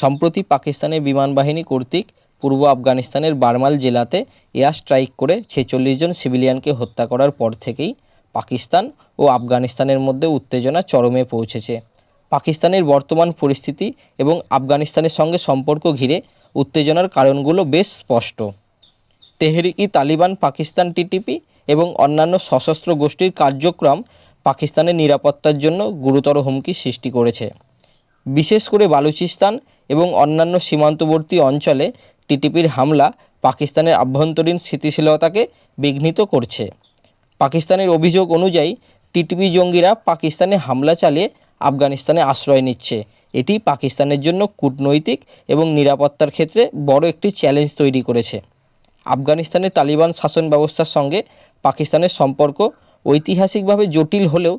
সম্প্রতি পাকিস্তানের বিমান বাহিনী কর্তৃক পূর্ব আফগানিস্তানের বারমাল জেলাতে এয়ার স্ট্রাইক করে ছেচল্লিশ জন সিভিলিয়ানকে হত্যা করার পর থেকেই পাকিস্তান ও আফগানিস্তানের মধ্যে উত্তেজনা চরমে পৌঁছেছে। পাকিস্তানের বর্তমান পরিস্থিতি এবং আফগানিস্তানের সঙ্গে সম্পর্ক ঘিরে উত্তেজনার কারণগুলো বেশ স্পষ্ট। তেহরিকি তালিবান পাকিস্তান টিটিপি এবং অন্যান্য সশস্ত্র গোষ্ঠীর কার্যক্রম পাকিস্তানের নিরাপত্তার জন্য গুরুতর হুমকি সৃষ্টি করেছে। বিশেষ করে বালুচিস্তান এবং অন্যান্য সীমান্তবর্তী অঞ্চলে টিটিপির হামলা পাকিস্তানের আভ্যন্তরীণ স্থিতিশীলতাকে বিঘ্নিত করছে। পাকিস্তানের অভিযোগ অনুযায়ী, টিটিপি জঙ্গিরা পাকিস্তানে হামলা চালিয়ে আফগানিস্তানে আশ্রয় নিচ্ছে। এটি পাকিস্তানের জন্য কূটনৈতিক এবং নিরাপত্তার ক্ষেত্রে বড় একটি চ্যালেঞ্জ তৈরি করেছে। আফগানিস্তানের তালিবান শাসন ব্যবস্থার সঙ্গে পাকিস্তানের সম্পর্ক ঐতিহাসিকভাবে জটিল হলেও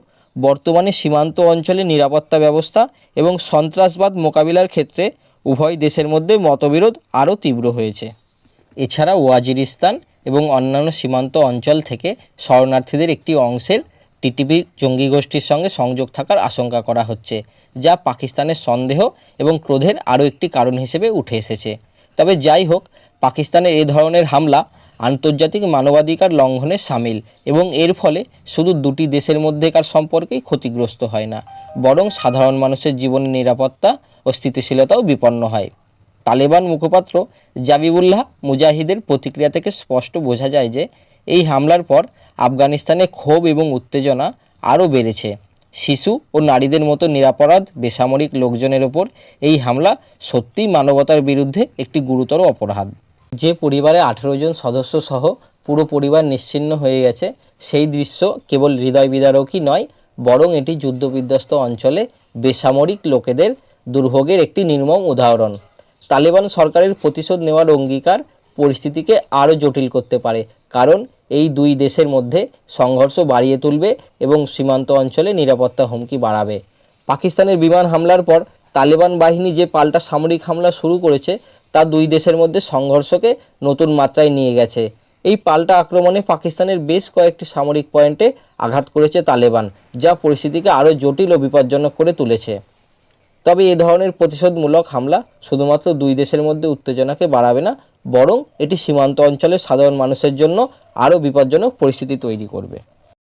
বর্তমানে সীমান্ত অঞ্চলে নিরাপত্তা ব্যবস্থা এবং সন্ত্রাসবাদ মোকাবিলার ক্ষেত্রে উভয় দেশের মধ্যে মতবিরোধ আরও তীব্র হয়েছে। এছাড়া ওয়াজিরিস্তান এবং অন্যান্য সীমান্ত অঞ্চল থেকে শরণার্থীদের একটি অংশের টিটিপি জঙ্গি গোষ্ঠীর সঙ্গে সংযোগ থাকার আশঙ্কা করা হচ্ছে, যা পাকিস্তানের সন্দেহ এবং ক্রোধের আরও একটি কারণ হিসেবে উঠে এসেছে। তবে যাই হোক, পাকিস্তানের এ ধরনের হামলা আন্তর্জাতিক মানবাধিকার লঙ্ঘনের সামিল এবং এর ফলে শুধু দুটি দেশের মধ্যেকার সম্পর্কেই ক্ষতিগ্রস্ত হয় না, বরং সাধারণ মানুষের জীবনের নিরাপত্তা ও স্থিতিশীলতাও বিপন্ন হয়। তালেবান মুখপাত্র জাবিবুল্লাহ মুজাহিদের প্রতিক্রিয়া থেকে স্পষ্ট বোঝা যায় যে, এই হামলার পর আফগানিস্তানে ক্ষোভ এবং উত্তেজনা আরও বেড়েছে। শিশু ও নারীদের মতো নিরাপরাধ, বেসামরিক লোকজনের ওপর এই হামলা সত্যিই মানবতার বিরুদ্ধে একটি গুরুতর অপরাধ। যে পরিবারে আঠেরো জন সদস্য সহ পুরো পরিবার নিশ্চিন্ন হয়ে গেছে, সেই দৃশ্য কেবল হৃদয় বিদারকই নয়, বরং এটি যুদ্ধবিধ্বস্ত অঞ্চলে বেসামরিক লোকেদের দুর্ভোগের একটি নির্মম উদাহরণ। তালেবান সরকারের প্রতিশোধ নেওয়ার অঙ্গীকার পরিস্থিতিকে আরও জটিল করতে পারে, কারণ এই দুই দেশের মধ্যে সংঘর্ষ বাড়িয়ে তুলবে এবং সীমান্ত অঞ্চলে নিরাপত্তা হুমকি বাড়াবে। পাকিস্তানের বিমান হামলার পর তালেবান বাহিনী যে পাল্টা সামরিক হামলা শুরু করেছে তা দুই দেশের মধ্যে সংঘর্ষকে নতুন মাত্রায় নিয়ে গেছে। এই পাল্টা আক্রমণে পাকিস্তানের বেশ কয়েকটি সামরিক পয়েন্টে আঘাত করেছে তালেবান, যা পরিস্থিতিকে আরও জটিল ও বিপজ্জনক করে তুলেছে। তবে এ ধরনের প্রতিশোধমূলক হামলা শুধুমাত্র দুই দেশের মধ্যে উত্তেজনাকে বাড়াবে না, বরং এটি সীমান্ত অঞ্চলের সাধারণ মানুষের জন্য আরও বিপজ্জনক পরিস্থিতি তৈরি করবে।